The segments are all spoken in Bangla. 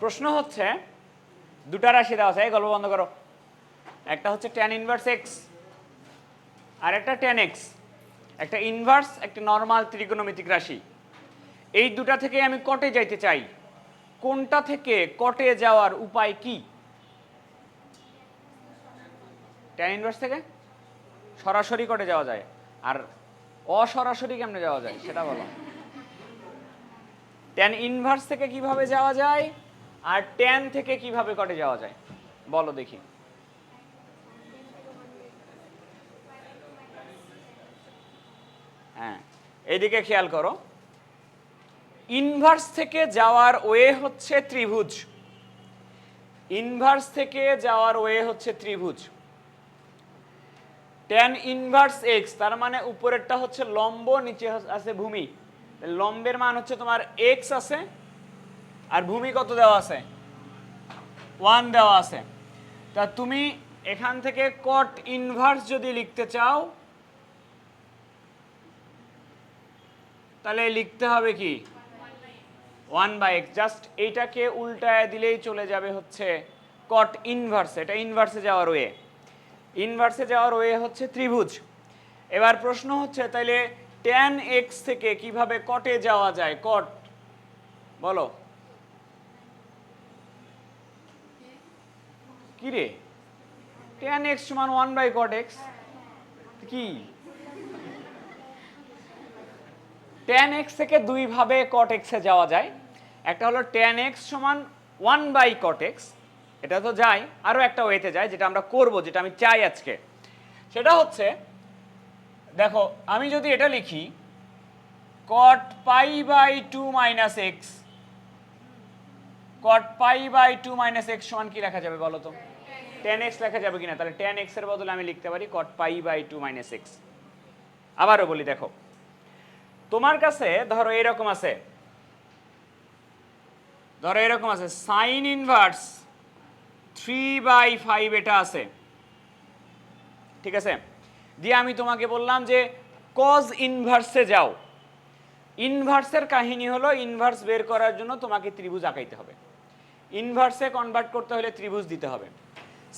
প্রশ্ন হচ্ছে, দুটা রাশি দেওয়া আছে, এই গল্প বন্ধ করো। একটা হচ্ছে ট্যান ইনভার্স এক্স আর একটা ট্যান এক্স একটা ইনভার্স একটা নর্মাল ত্রিকোণমিতিক রাশি। এই দুটা থেকে আমি কটে যাইতে চাই। কোনটা থেকে কটে যাওয়ার উপায় কি? ট্যান ইনভার্স থেকে? সরাসরি কটে যাওয়া যায়। আর অসরাসরি কেমনে যাওয়া যায়, সেটা বলো। ট্যান ইনভার্স থেকে কীভাবে যাওয়া যায়? আর ট্যান থেকে কীভাবে কটে যাওয়া যায়? বলো দেখি। হ্যাঁ এইদিকে খেয়াল করো। ইনভার্স থেকে যাওয়ার ওয়ে হচ্ছে ত্রিভুজ। ইনভার্স থেকে যাওয়ার ওয়ে হচ্ছে ত্রিভুজ। ট্যান ইনভার্স এক্স তার মানে উপরেরটা হচ্ছে লম্ব, নিচে আছে ভূমি। লম্বের মান হচ্ছে তোমার এক্স আছে আর ভূমি কত দেওয়া আছে? ওয়ান দেওয়া আছে। তা তুমি এখান থেকে কট ইনভার্স যদি লিখতে চাও, তাহলে লিখতে হবে কি? ওয়ান বাই এক্স জাস্ট এইটাকে উল্টায় দিলেই চলে যাবে হচ্ছে কট ইনভার্স এটা ইনভার্সে যাওয়ার ওয়ে ইনভার্সে যাওয়ার ওয়ে হচ্ছে ত্রিভুজ। এবার প্রশ্ন হচ্ছে, তাইলে ট্যান এক্স থেকে কীভাবে কটে যাওয়া যায়? কট বলো। কি রে? ট্যান এক্স সমান ওয়ান বাই কট এক্স কি? টেন এক্স থেকে দুইভাবে কট এক্সে যাওয়া যায়। একটা হলো টেন এক্স সমান ওয়ান বাই কট এক্স এটা তো যায় আরও একটা ওয়েতে যায়, যেটা আমরা করব, যেটা আমি চাই আজকে। সেটা হচ্ছে, দেখো, আমি যদি এটা লিখি cot pi by two minus x cot pi by two minus x সমান কি লেখা যাবে বলো তো? টেন এক্স লেখা যাবে কিনা? তাহলে টেন এক্সের বদলে আমি লিখতে পারি cot pi by two minus x আবারও বলি, দেখো, তোমার কাছে ধরো এরকম আছে, ধরো এরকম আছে sine inverse three by five এটা আছে। ঠিক আছে? দিয়ে আমি তোমাকে বললাম যে কজ ইনভার্সে যাও। ইনভার্সের কাহিনী হলো ইনভার্স বের করার জন্য তোমাকে ত্রিভুজ আঁকাইতে হবে। ইনভার্সে কনভার্ট করতে হলে ত্রিভুজ দিতে হবে।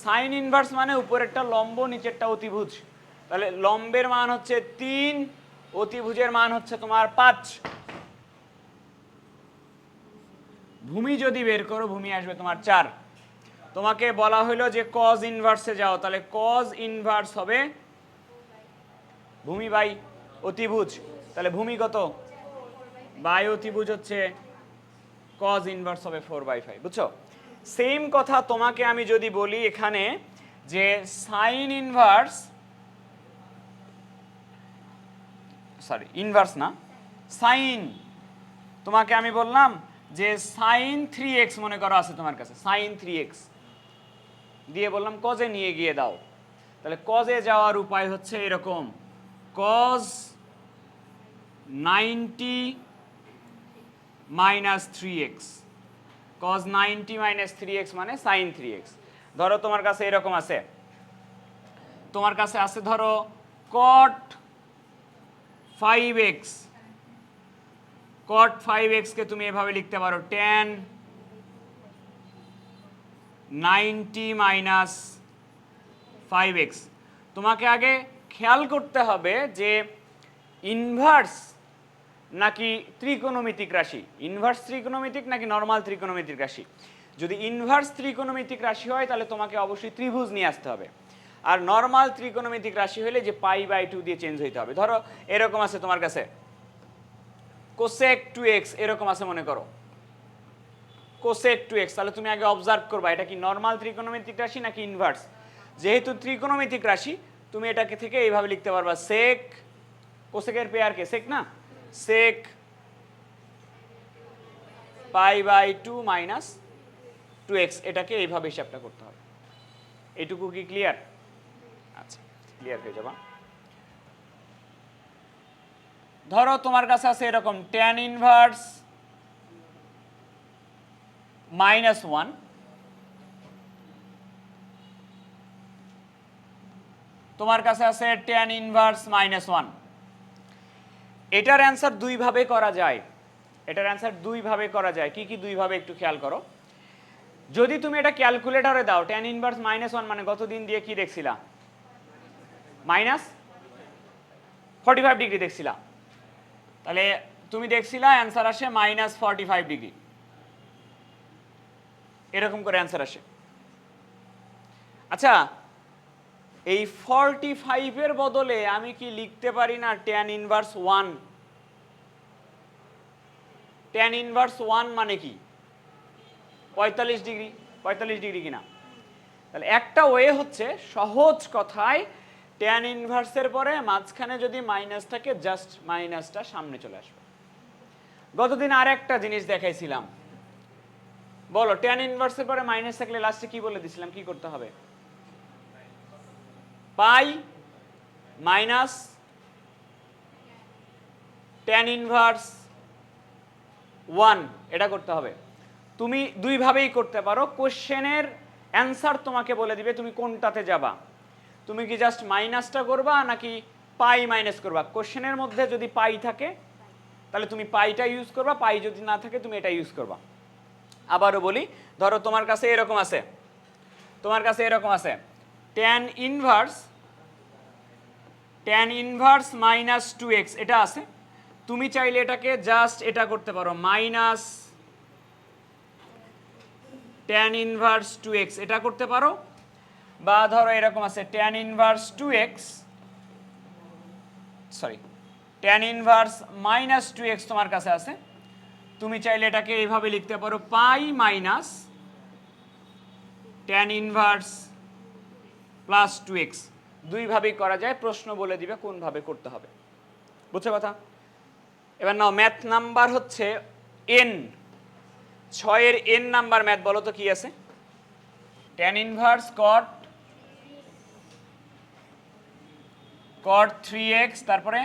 সাইন ইনভার্স মানে উপরেরটা লম্ব, নিচেরটা অতিভুজ। তাহলে লম্বের মান হচ্ছে তিন, অতিভুজের মান হচ্ছে তোমার পাঁচ। ভূমি যদি বের করো, ভূমি আসবে তোমার চার। তোমাকে বলা হলো যে কজ ইনভার্সে যাও, তাহলে কজ ইনভার্স হবে ভূমি বাই অতিভুজ। তাহলে ভূমি কত? বাই অতিভুজ হচ্ছে কজ ইনভার্স হবে ফোর বাই ফাইভ বুঝছ? সেম কথা তোমাকে আমি যদি বলি এখানে যে সাইন ইনভার্স সরি ইনভার্স না সাইন তোমাকে আমি বললাম যে সাইন থ্রি এক্স মনে করো আছে তোমার কাছে সাইন থ্রি এক্স দিয়ে বললাম কজে নিয়ে গিয়ে দাও। তাহলে কজে যাওয়ার উপায় হচ্ছে এরকম cos ninety minus three x cos ninety minus three x মানে সাইন থ্রি এক্স ধরো তোমার কাছে এরকম আছে। তোমার কাছে আছে ধরো cot five x cot five এক্সকে তুমি এভাবে লিখতে পারো tan ninety minus five x তোমাকে আগে খেয়াল করতে হবে যে ইনভার্স নাকি ত্রিকোণমিতিক রাশি? ইনভার্স ত্রিকোণমিতিক নাকি নর্মাল ত্রিকোণমিতিক রাশি? যদি ইনভার্স ত্রিকোণমিতিক রাশি হয়, তাহলে তোমাকে অবশ্যই ত্রিভুজ নিয়ে আসতে হবে। আর নর্মাল ত্রিকোণমিতিক রাশি হলে যে পাই বাই টু দিয়ে চেঞ্জ হইতে হবে। ধরো, এরকম আছে তোমার কাছে। কোসেক টু এক্স এরকম আছে মনে করো। কোসেক টু এক্স তাহলে তুমি আগে অবজার্ভ করবা, এটা কি নর্মাল ত্রিকোণমিতিক রাশি নাকি ইনভার্স যেহেতু ত্রিকোণমিতিক রাশি, তুমি এটাকে থেকে এইভাবে লিখতে পারবা। সেক কোসেকের পেয়ার কে? সেক না? Sec pi by two minus two x এটাকে এইভাবে হিসাবটা করতে হবে। এইটুকু কি ক্লিয়ার আচ্ছা ক্লিয়ার হয়ে যাবা। ধরো তোমার কাছে আছে এরকম ট্যান ইনভার্স মাইনাস ওয়ান তোমার কাছে আছে ট্যান ইনভার্স মাইনাস ওয়ান এটার অ্যান্সার দুইভাবে করা যায়। এটার অ্যান্সার দুইভাবে করা যায়। কি কি দুইভাবে একটু খেয়াল করো। যদি তুমি এটা ক্যালকুলেটরে দাও ট্যান ইনভার্স মাইনাস ওয়ান মানে গত দিন দিয়ে কি দেখছিলা? মাইনাস ফর্টি ফাইভ ডিগ্রি দেখছিলা। তাহলে তুমি দেখছিলা অ্যান্সার আসে মাইনাস ফর্টি ফাইভ ডিগ্রি এরকম করে অ্যান্সার আসে। আচ্ছা এই ফর্টি ফাইভের বদলে আমি কি লিখতে পারি না tan inverse one tan inverse one মানে কি? পঁয়তাল্লিশ ডিগ্রি পঁয়তাল্লিশ ডিগ্রি কিনা? তাহলে একটা ওয়ে হচ্ছে সহজ কথায় ট্যান ইনভার্সের পরে মাঝখানে যদি মাইনাস থাকে জাস্ট মাইনাসটা সামনে চলে আসবে। গতদিন আর একটা জিনিস দেখাইছিলাম। বলো ট্যান ইনভার্সের পরে মাইনাস থাকলে লাস্টে কি বলে দিছিলাম? কি করতে হবে? Pi minus tan inverse one এটা করতে হবে। তুমি দুইভাবেই করতে পারো। কোশ্চেনের অ্যান্সার তোমাকে বলে দিবে, তুমি কোনটাতে যাবা। তুমি কি জাস্ট মাইনাসটা করবা, নাকি পাই মাইনাস করবা? কোশ্চেনের মধ্যে যদি পাই থাকে, তাহলে তুমি পাইটা ইউজ করবা, পাই যদি না থাকে, তুমি এটা ইউজ করবা। আবারও বলি, ধরো তোমার কাছে এরকম আছে। তোমার কাছে এরকম আছে। Tan inverse tan inverse minus two x এটা আছে। তুমি চাইলে এটাকে জাস্ট এটা করতে পারো minus tan inverse two x এটা করতে পারো। বা ধরো এরকম আছে tan inverse two x sorry tan inverse minus two x তোমার কাছে আছে। তুমি চাইলে এটাকে এইভাবে লিখতে পারো pi minus tan inverse plus two x দুইভাবেই করা যায়, প্রশ্ন বলে দিবে কোনভাবে করতে হবে। বুঝছ কথা? এবার নাও ম্যাথ নাম্বার হচ্ছে এন ছয়ের এন নাম্বার ম্যাথ বলো তো কি আছে? Tan inverse cot cot three x তারপরে?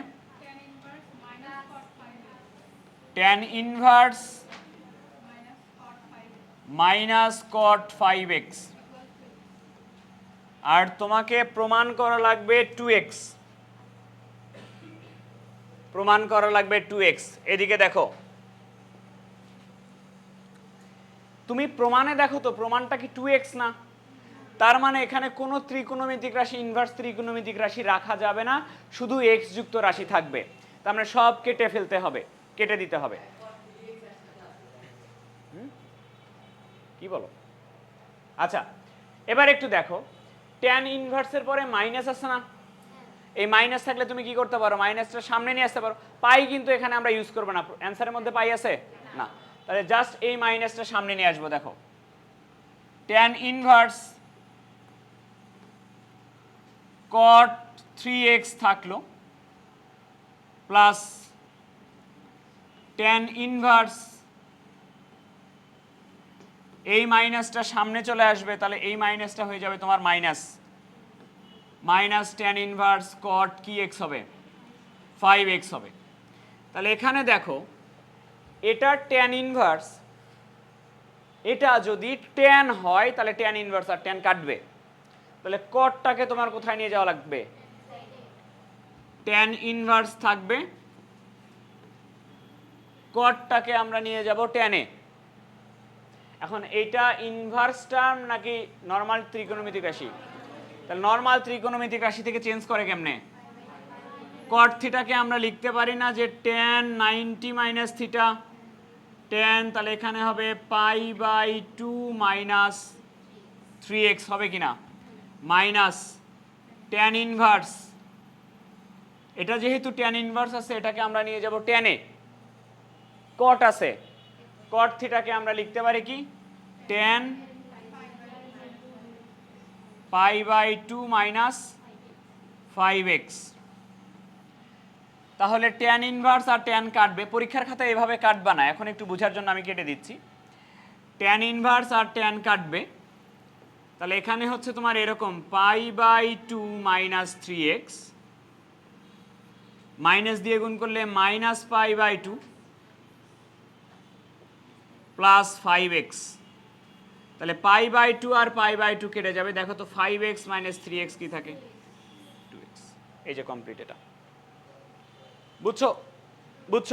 Tan inverse minus cot five x আর তোমাকে প্রমাণ করা লাগবে টু এক্স প্রমাণ করা লাগবে টু এক্স এদিকে দেখো। তুমি প্রমাণে দেখো তো, প্রমাণটা কি টু এক্স না? তার মানে এখানে কোনো ত্রিকোণমিতিক রাশি ইনভার্স ত্রিকোণমিতিক রাশি রাখা যাবে না, শুধু এক্স যুক্ত রাশি থাকবে। তার মানে সব কেটে ফেলতে হবে, কেটে দিতে হবে। কি বলো? আচ্ছা এবার একটু দেখো। ট্যান ইনভার্সের পরে মাইনাস আছে না? এই মাইনাস থাকলে তুমি কি করতে পারো? মাইনাসটা সামনে নিয়ে আসতে পারো। পাই কিন্তু এখানে আমরা ইউজ করব না। অ্যান্সারের মধ্যে পাই আছে? না। তাহলে জাস্ট এই মাইনাসটা সামনে নিয়ে আসব, দেখো। Tan inverse cot three x থাকল প্লাস ট্যান ইনভার্স এই মাইনাসটা সামনে চলে আসবে, তাহলে এই মাইনাসটা হয়ে যাবে তোমার minus. Minus tan inverse cot কি এক্স হবে? ফাইভ এক্স হবে। তাহলে এখানে দেখো, এটা ট্যান ইনভার্স এটা যদি ট্যান হয়, তাহলে ট্যান ইনভার্স আর ট্যান কাটবে। তাহলে কটটাকে তোমার কোথায় নিয়ে যাওয়া লাগবে? ট্যান ইনভার্স থাকবে। কটটাকে আমরা নিয়ে যাব ট্যানে এখন এইটা ইনভার্স টার্ম নাকি নর্মাল ত্রিকোণমিতিক রাশি? তাহলে নর্মাল ত্রিকোণমিতিক রাশি থেকে চেঞ্জ করে কেমনে? কট থিটাকে আমরা লিখতে পারি না যে tan ninety minus theta tan তাহলে এখানে হবে pi by two minus three x হবে কি না মাইনাস টেন ইনভার্স এটা যেহেতু টেন ইনভার্স আছে, এটাকে আমরা নিয়ে যাব টেনে কট আছে। কট থিটাকে আমরা লিখতে পারি কি? Tan pi by two minus five x তাহলে ট্যান ইনভার্স আর ট্যান কাটবে। পরীক্ষার খাতায় এভাবে কাটবা না। এখন একটু বোঝার জন্য আমি কেটে দিচ্ছি। ট্যান ইনভার্স আর ট্যান কাটবে। তাহলে এখানে হচ্ছে তোমার এরকম pi by two minus three x minus দিয়ে গুণ করলে minus pi by two plus five x তাহলে পাই বাই টু আর পাই বাই টু কেটে যাবে। দেখো তো five x minus three x কী থাকে? টু এক্স এই যে কমপ্লিট এটা। বুঝছ? বুঝছ?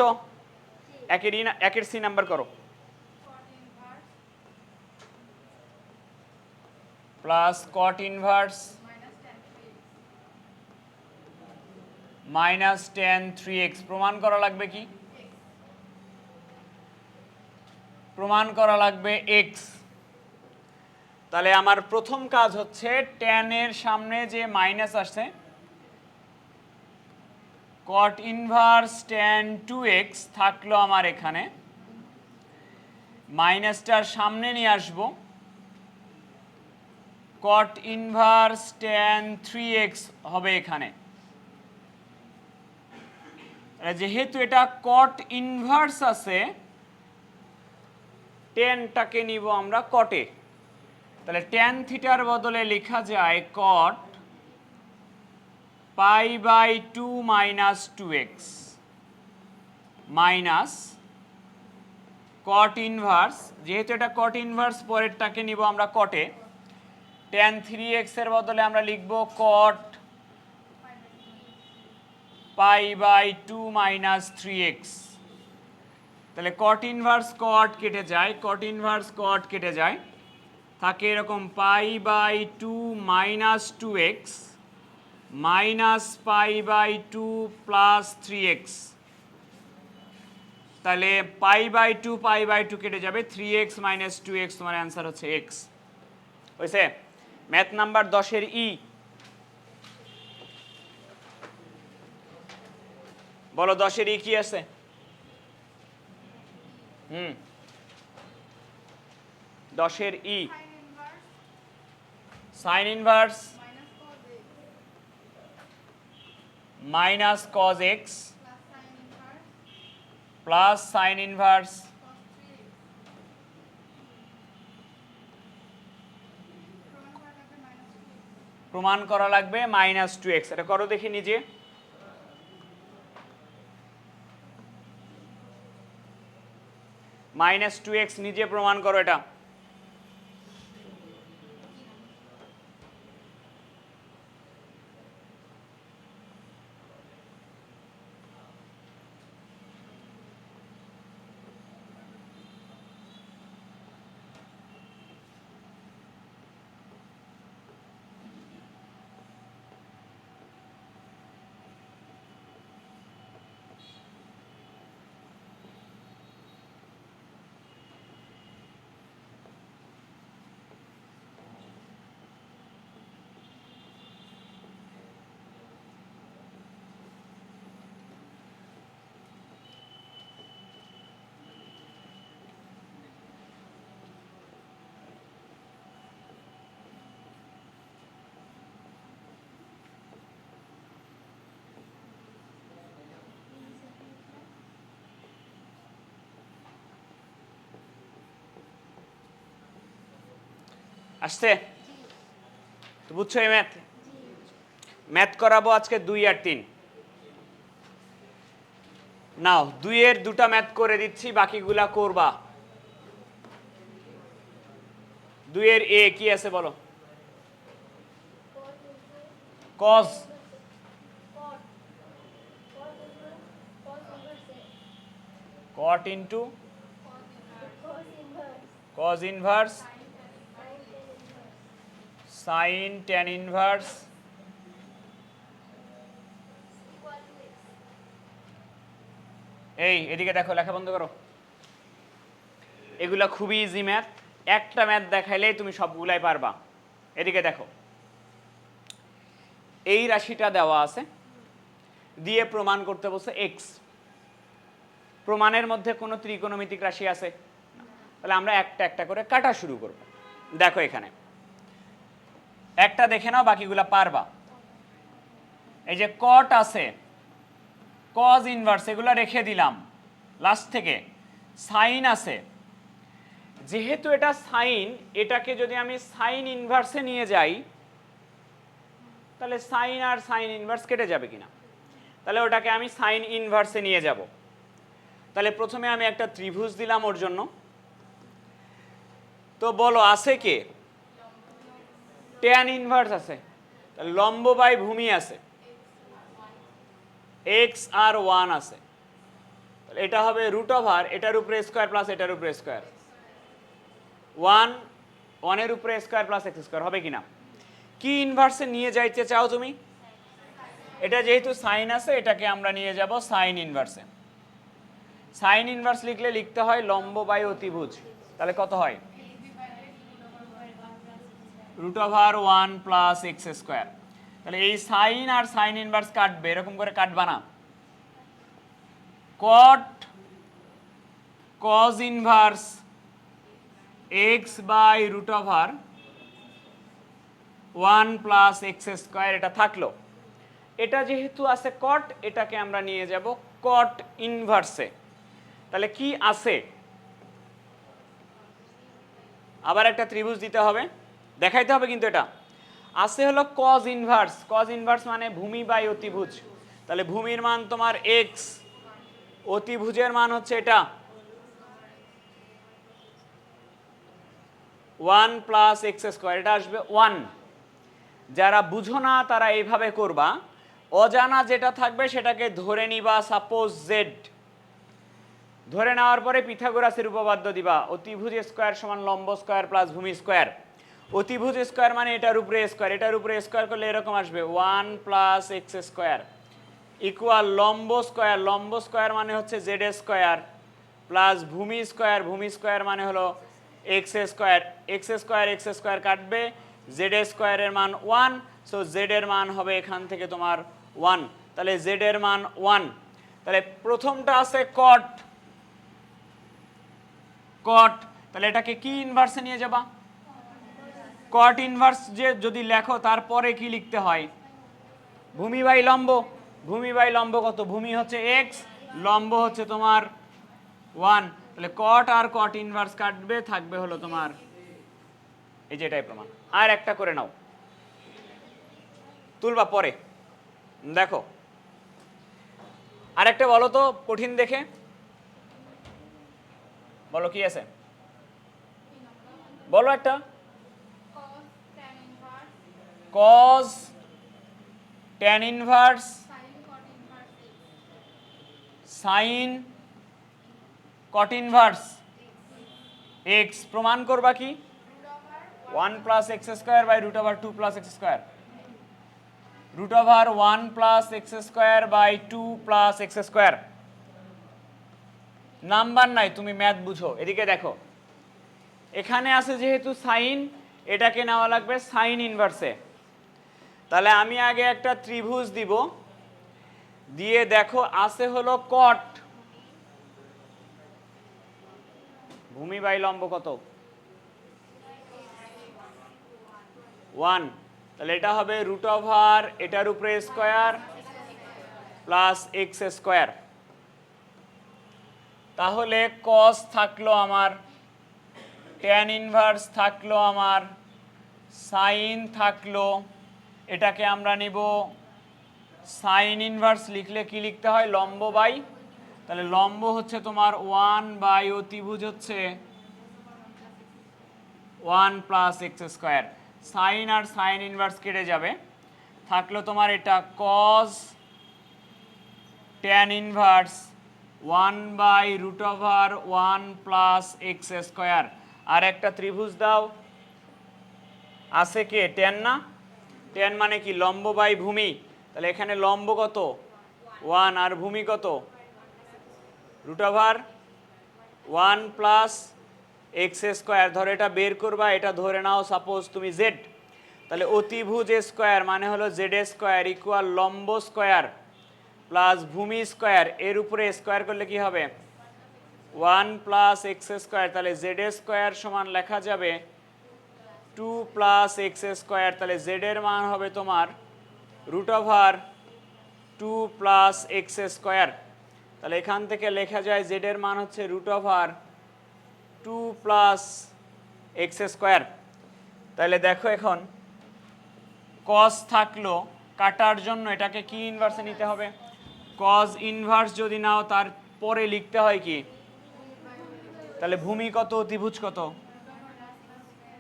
একের একের সি নাম্বার করো। Plus cot inverse minus tan three x প্রমাণ করা লাগবে কি? প্রমাণ করা লাগবে এক্স তাহলে আমার প্রথম কাজ হচ্ছে টেনের সামনে যে মাইনাস আসছে cot inverse tan two x থাকল আমার এখানে। মাইনাসটার সামনে নিয়ে আসব। Cot inverse tan three x হবে এখানে। যেহেতু এটা কট ইনভার্স আছে টেনটাকে নিব আমরা কটে তাহলে টেন থিটার বদলে লেখা যায় cot pi by two minus two x minus cot inverse যেহেতু এটা কট ইনভার্স পরেরটাকে নিব আমরা কটে টেন থ্রি এক্সের বদলে আমরা লিখব cot pi by two minus three x তাহলে কট ইনভার্স কট কেটে যায় কট ইনভার্স কট কেটে যায়, থাকে এরকম pi by two minus two x minus pi by two plus three x তাহলে pi by two pi by two কেটে যাবে three x minus two x তোমার অ্যান্সার হচ্ছে এক্স হয়েছে? ম্যাথ নাম্বার দশের ই বলো দশের ই কি আছে? হুম। দশের E. Sine inverse. Minus cos x. Plus sine inverse. প্রমাণ করা লাগবে মাইনাস টু এক্স। এটা করো দেখি নিজে। মাইনাস টু এক্স নিজে প্রমাণ করো এটা। আসছে? তো বুঝছ এই ম্যাথ ম্যাথ করাবো আজকে দুই আর তিন। নাও দুইয়ের দুটা ম্যাথ করে দিচ্ছি বাকিগুলা করবা। দুইয়ের এ কি আছে বলো? Cos cot into cos inverse sine tan inverse এই, এদিকে দেখো, লেখা বন্ধ করো। এগুলা খুবই ইজি ম্যাথ একটা ম্যাথ দেখাইলেই তুমি সবগুলাই পারবা। এদিকে দেখো। এই রাশিটা দেওয়া আছে, দিয়ে প্রমাণ করতে বলছে এক্স প্রমাণের মধ্যে কোনো ত্রিকোণমিতিক রাশি আছে? তাহলে আমরা একটা একটা করে কাটা শুরু করব। দেখো এখানে। একটা দেখে নাও, বাকিগুলা পারবা। এই যে কট আছে কজ ইনভার্স এগুলো রেখে দিলাম লাস্ট থেকে। সাইন আছে। যেহেতু এটা সাইন এটাকে যদি আমি সাইন ইনভার্সে নিয়ে যাই, তাহলে সাইন আর সাইন ইনভার্স কেটে যাবে কিনা? তাহলে ওটাকে আমি সাইন ইনভার্সে নিয়ে যাব। তাহলে প্রথমে আমি একটা ত্রিভুজ দিলাম ওর জন্য। তো বলো, আছে কে? ট্যান ইনভার্স আছে লম্ব বাই ভূমি আছে এক্স আর ওয়ান আছে এটা হবে রুট ওভার এটার উপরে স্কোয়ার প্লাস এটার উপরে স্কোয়ার ওয়ান ওয়ানের উপরে স্কোয়ার প্লাস এক্স স্কোয়ার হবে কিনা? কি ইনভার্সে নিয়ে যাইতে চাও তুমি? এটা যেহেতু সাইন আছে, এটাকে আমরা নিয়ে যাব সাইন ইনভার্সে সাইন ইনভার্স লিখলে লিখতে হয় লম্ব বাই অতিভুজ, তাহলে কত হয়? Root over one plus x square তাহলে এই সাইন আর সাইন ইনভার্স কাটবে, এরকম করে কাটবা না। Cot cos inverse x by root over one plus x square এটা থাকল। এটা যেহেতু আছে কট এটাকে আমরা নিয়ে যাব কট ইনভার্সে তাহলে কি আছে? আবার একটা ত্রিভুজ দিতে হবে। দেখাইতে হবে কিন্তু এটা। আছে হলো কজ ইনভার্স কজ ইনভার্স মানে ভূমি বাই অতিভুজ। তাহলে ভূমির মান তোমার এক্স অতিভুজের মান হচ্ছে এটা। ওয়ান প্লাস এক্স স্কোয়ার এটা আসবে ওয়ান যারা বুঝো না, তারা এইভাবে করবা। অজানা যেটা থাকবে, সেটাকে ধরে নিবা সাপোজ জেড ধরে নেওয়ার পরে পিথাগোরাসের উপপাদ্য দিবা। অতিভুজ স্কোয়ার সমান লম্ব স্কোয়ার প্লাস ভূমি স্কোয়ার অতিভুজ স্কোয়ার মানে এটার উপরে স্কোয়ার, এটার উপরে স্কোয়ার করলে এরকম আসবে, one plus x square equal লম্ব স্কোয়ার লম্ব স্কোয়ার মানে হচ্ছে জেড স্কোয়ার প্লাস ভূমি স্কোয়ার ভূমি স্কোয়ার মানে হলো x square x square x square কাটবে, জেড স্কোয়ারের মান ওয়ান, সো জেড এর মান হবে এখান থেকে তোমার ওয়ান, তাহলে জেড এর মান ওয়ান, তাহলে প্রথমটা আছে কট কট তাহলে এটাকে কি ইনভার্সে নিয়ে যাবা? কট ইনভার্স যে যদি লেখো, তারপরে কি লিখতে হয়? ভূমি বাই লম্ব। ভূমি বাই লম্ব কত? ভূমি হচ্ছে এক্স লম্ব হচ্ছে তোমার ওয়ান তাহলে কট আর কট ইনভার্স কাটবে, থাকবে হলো তোমার এই যে এটাই প্রমাণ। আর একটা করে নাও। তুলবা পরে। দেখো। আর একটা বলো তো, কঠিন দেখে। বলো কি আছে? বলো একটা। Cot inverse x sin cot inverse x, প্রমাণ করবা কি? 1 plus x square by root over two plus x square root over one plus x square by two plus x square number নাই, তুমি ম্যাথ বুঝো। এদিকে দেখো। এখানে আছে যেহেতু সাইন এটাকে নেওয়া লাগবে সাইন ইনভার্সে তাহলে আমি আগে একটা ত্রিভুজ দিব। দিয়ে দেখো, আছে হলো কট ভূমি বাই লম্ব কত? ওয়ান তাহলে এটা হবে রুট ওভার এটার উপরে স্কোয়ার প্লাস এক্স স্কোয়ার তাহলে কস থাকল আমার ট্যান ইনভার্স থাকল আমার সাইন থাকল এটাকে আমরা নিব সাইন ইনভার্স লিখলে কি লিখতে হয়? লম্ব বাই, তাহলে লম্ব হচ্ছে তোমার ওয়ান বাই অতিভুজ হচ্ছে one plus x square sine আর সাইন ইনভার্স কেটে যাবে। থাকল তোমার এটা cos tan inverse one by root over one plus x square আর একটা ত্রিভুজ দাও। আছে কে? টেন না? টেন মানে কি? লম্ব বাই ভূমি। তাহলে এখানে লম্ব কত? ওয়ান আর ভূমি কত? Root over one plus x square ধরো এটা বের করবা, এটা ধরে নাও সাপোজ তুমি জেড তাহলে অতিভুজ স্কোয়ার মানে হলো জেড স্কোয়ার ইকুয়াল লম্ব স্কোয়ার প্লাস ভূমি স্কোয়ার এর উপরে স্কোয়ার করলে কি হবে? ওয়ান প্লাস এক্স স্কোয়ার তাহলে জেড স্কোয়ার সমান লেখা যাবে টু প্লাস এক্স স্কোয়ার তাহলে জেড এর মান হবে তোমার root over two plus x square তাহলে এখান থেকে লেখা যায় জেড এর মান হচ্ছে root over two plus x square তাহলে দেখো এখন কস থাকল কাটার জন্য এটাকে কি ইনভার্সে নিতে হবে? কজ ইনভার্স যদি নাও তার পরে লিখতে হয় কি? তাহলে ভূমি কত অতিভুজ কত?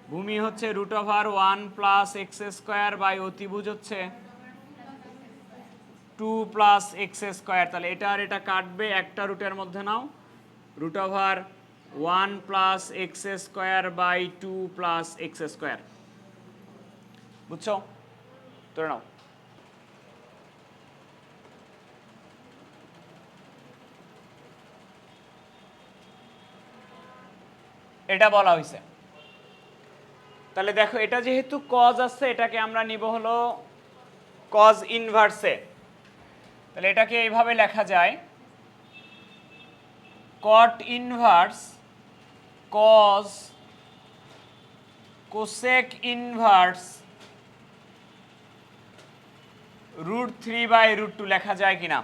ভূমি হচ্ছে root over one plus x square by অতিভুজ হচ্ছে টু প্লাস এক্স স্কোয়ার তাহলে এটা আর এটা কাটবে একটা রুটের মধ্যে নাও। Root over one plus x square by two plus x square বুঝছ? তোরে নাও। এটা বলা হয়েছে তাহলে দেখো, এটা যেহেতু কজ আছে, এটাকে আমরা নিব হলো কজ ইনভার্সে তাহলে এটাকে এইভাবে লেখা যায় cot inverse cos cosec inverse root three by root two লেখা যায় কিনা?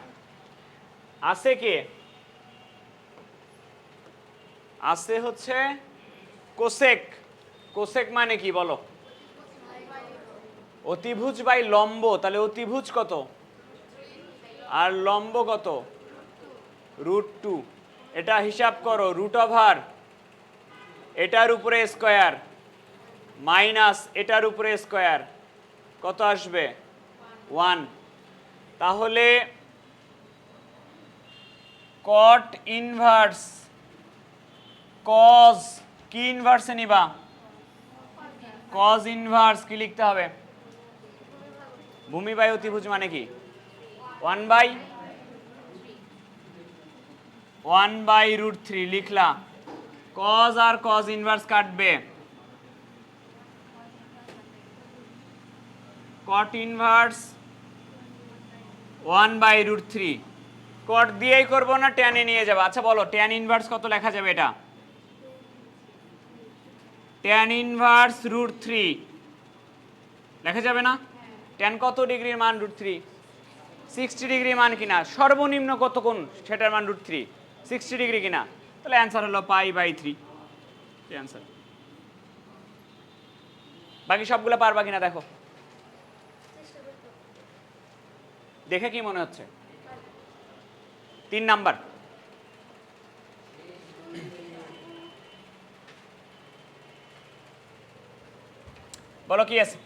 আছে কে? আছে হচ্ছে কোসেক কোসেক মানে কি বলো? অতিভুজ বাই লম্ব, তাহলে অতিভুজ কত? আর লম্ব কত? Root two. এটা হিসাব করো, রুট ওভার এটার উপরে স্কোয়ার, মাইনাস এটার উপরে স্কোয়ার, কত আসবে? ওয়ান। তাহলে কট ইনভার্স কজ কি ইনভার্সে নিবা? কজ ইনভার্স কি লিখতে হবে? ভূমি বাই অতিভুজ মানে কি? One by one by root three লিখলা cos আর কজ ইনভার্স কাটবে। Cot inverse one by root three cot দিয়েই করব না ট্যানে নিয়ে যাবে? আচ্ছা বলো ট্যান ইনভার্স কত লেখা যাবে এটা? ট্যান ইনভার্স রুট থ্রি লেখা যাবে না? ট্যান কত ডিগ্রির মান রুট থ্রি সিক্সটি ডিগ্রি মান কিনা? সর্বনিম্ন কত কোন? সেটার মান রুট থ্রি সিক্সটি ডিগ্রি কিনা? তাহলে অ্যান্সার হলো পাই বাই থ্রি অ্যান্সার বাকি সবগুলো পারবা কিনা দেখো। দেখে কি মনে হচ্ছে? তিন নাম্বার। বলো কি আছে?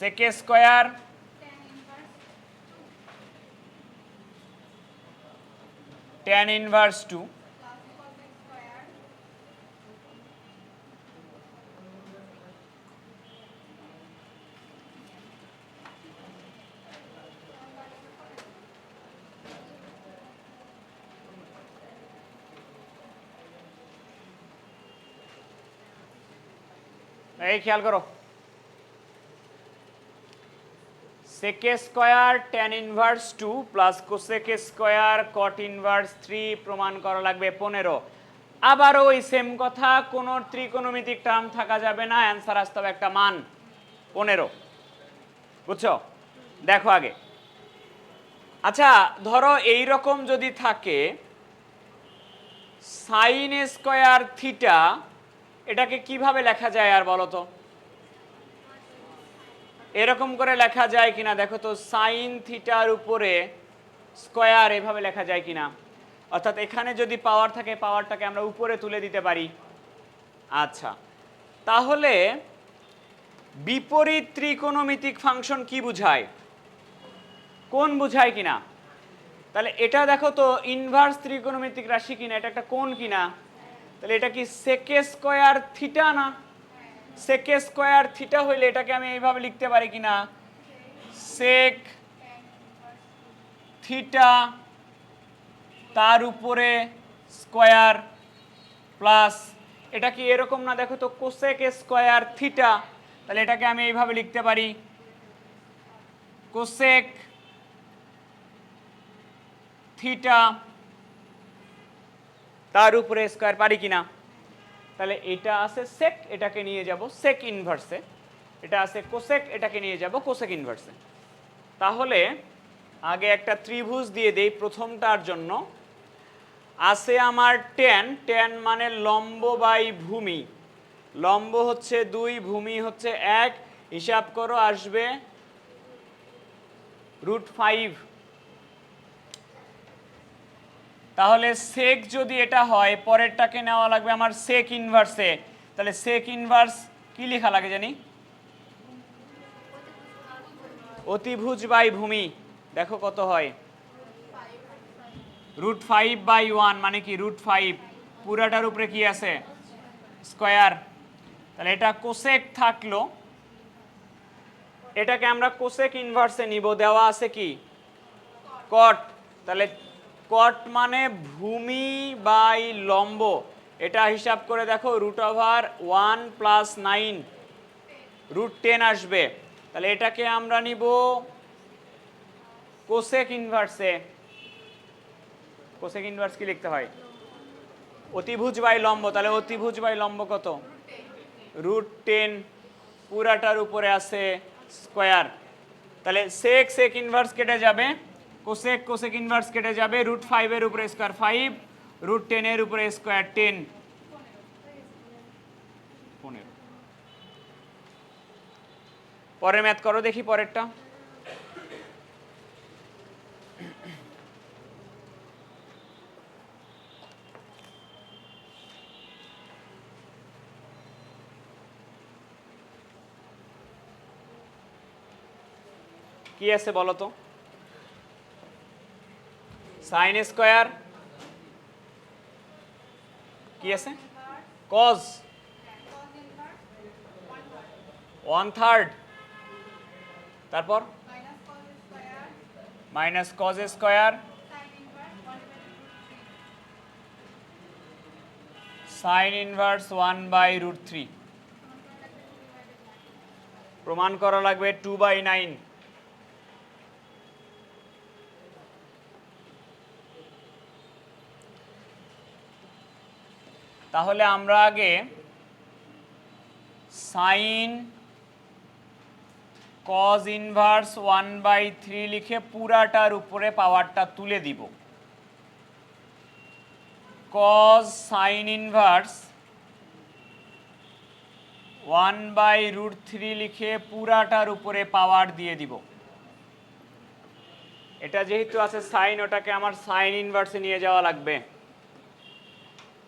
সেকে স্কোয়ার টেন ইনভার্স টু এই খেয়াল করো। সেকে square tan inverse two plus cosec square cot inverse three প্রমাণ করা লাগবে পনেরো। আবারও ওই সেম কথা, কোনো ত্রিকোণমিতিক টার্ম থাকা যাবে না অ্যান্সার আসতে হবে একটা মান, পনেরো। বুঝছ? দেখো আগে। আচ্ছা ধরো এই রকম যদি থাকে সাইন স্কোয়ার থিটা এটাকে কীভাবে লেখা যায় আর বলো তো? এরকম করে লেখা যায় কিনা? দেখো তো, সাইন থিটার উপরে স্কোয়ার এভাবে লেখা যায় কিনা? অর্থাৎ এখানে যদি পাওয়ার থাকে, পাওয়ারটাকে আমরা উপরে তুলে দিতে পারি। আচ্ছা তাহলে বিপরীত ত্রিকোণমিতিক ফাংশন কি বুঝায়? কোন বুঝায় কিনা? তাহলে এটা দেখো তো ইনভার্স ত্রিকোণমিতিক রাশি কিনা, এটা একটা কোন কিনা? তাহলে এটা কি সেকে স্কোয়ার থিটা না? সেকে স্কোয়ার থিটা হইলে এটাকে আমি এইভাবে লিখতে পারি কিনা সেক থিটা তার উপরে স্কোয়ার প্লাস এটা কি এরকম না? দেখো তো কোসেক স্কোয়ার থিটা। তাহলে এটাকে আমি এইভাবে লিখতে পারি। কোসেক থিটা তার উপরে স্কোয়ার পারি কি না তাহলে এটা আছে সেক এটাকে নিয়ে যাব সেক ইনভার্সে এটা আছে কোসেক এটাকে নিয়ে যাব কোসেক ইনভার্সে তাহলে আগে একটা ত্রিভুজ দিয়ে দেই প্রথমটার জন্য। আছে আমার টেন টেন মানে লম্ব বাই ভূমি। লম্ব হচ্ছে দুই, ভূমি হচ্ছে এক। হিসাব করো, আসবে রুট ফাইভ তাহলে সেক যদি এটা হয়, পরেরটাকে নেওয়া লাগবে আমার সেক ইনভার্সে তাহলে সেক ইনভার্স কি লেখা লাগে জানি? অতিভুজ বাই ভূমি। দেখো কত হয়। রুট ফাইভ বাই ওয়ান মানে কি? রুট ফাইভ পুরাটার উপরে কি আছে? স্কোয়ার তাহলে এটা কোসেক থাকল। এটাকে আমরা কোসেক ইনভার্সে নিব। দেওয়া আছে কি? কট তাহলে কট মানে ভূমি বাই লম্ব। এটা হিসাব করে দেখো root over one plus nine root ten আসবে। তাহলে এটাকে আমরা নিব কোসেক ইনভার্সে কোসেক ইনভার্স কি লিখতে হয়? অতিভুজ বাই লম্ব। তাহলে অতিভুজ বাই লম্ব কত? রুট টেন পুরাটার উপরে আছে স্কোয়ার তাহলে সেক সেক ইনভার্স কেটে যাবে। কোসেক কোসেক ইনভার্স কেটে যাবে। রুট ফাইভের উপরে স্কোয়ার ফাইভ রুট টেনের উপরে স্কোয়ার টেন পরের ম্যাথ করো দেখি পরেরটা। কি আছে বলো তো? সাইন স্কোয়ার কি আছে? কজ ওয়ান থার্ড তারপর minus cos square sin inverse 1 by root 3 sine inverse one by root three প্রমাণ করা লাগবে টু বাই নাইন তাহলে আমরা আগে sine cos inverse one by three লিখে পুরাটার উপরে পাওয়ারটা তুলে দিব। Cos sine inverse one by root three লিখে পুরাটার উপরে পাওয়ার দিয়ে দিব। এটা যেহেতু আছে সাইন ওটাকে আমার সাইন ইনভার্সে নিয়ে যাওয়া লাগবে।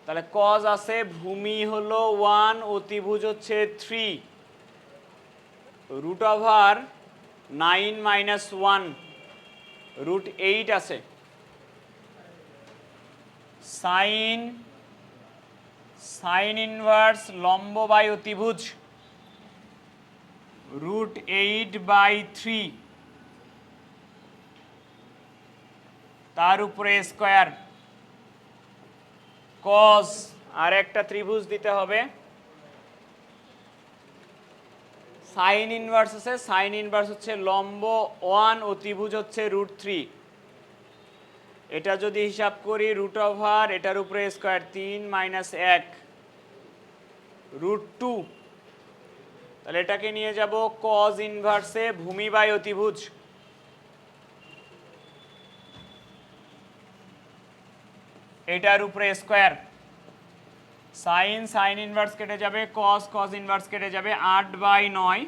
তাহলে কজ আছে, ভূমি হলো ওয়ান অতিভুজ হচ্ছে three root over nine minus one root eight আছে। সাইন সাইন ইনভার্স লম্ব বাই অতিভুজ রুট এইট বাই থ্রি তার উপরে স্কোয়ার কস আর একটা ত্রিভুজ দিতে হবে। সাইন ইনভার্স আছে সাইন ইনভার্স হচ্ছে লম্ব ওয়ান অতিভুজ হচ্ছে রুট থ্রি এটা যদি হিসাব করি রুট ওভার এটার উপরে স্কোয়ার তিন মাইনাস এক। রুট টু তাহলে এটাকে নিয়ে যাব কজ ইনভার্সে ভূমি বাই অতিভুজ এটার উপরে স্কোয়ার। সাইন সাইন ইনভার্স কেটে যাবে কস কস ইনভার্স কেটে যাবে, আট বাই নয়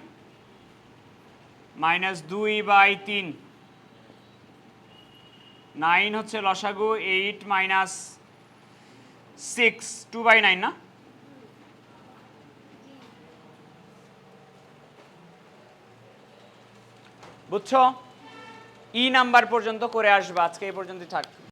মাইনাস দুই বাই তিন। নাইন হচ্ছে লসাগু eight minus six two by nine না? বুঝছ? ই নাম্বার পর্যন্ত করে আসবে, আজকে এই পর্যন্ত থাক।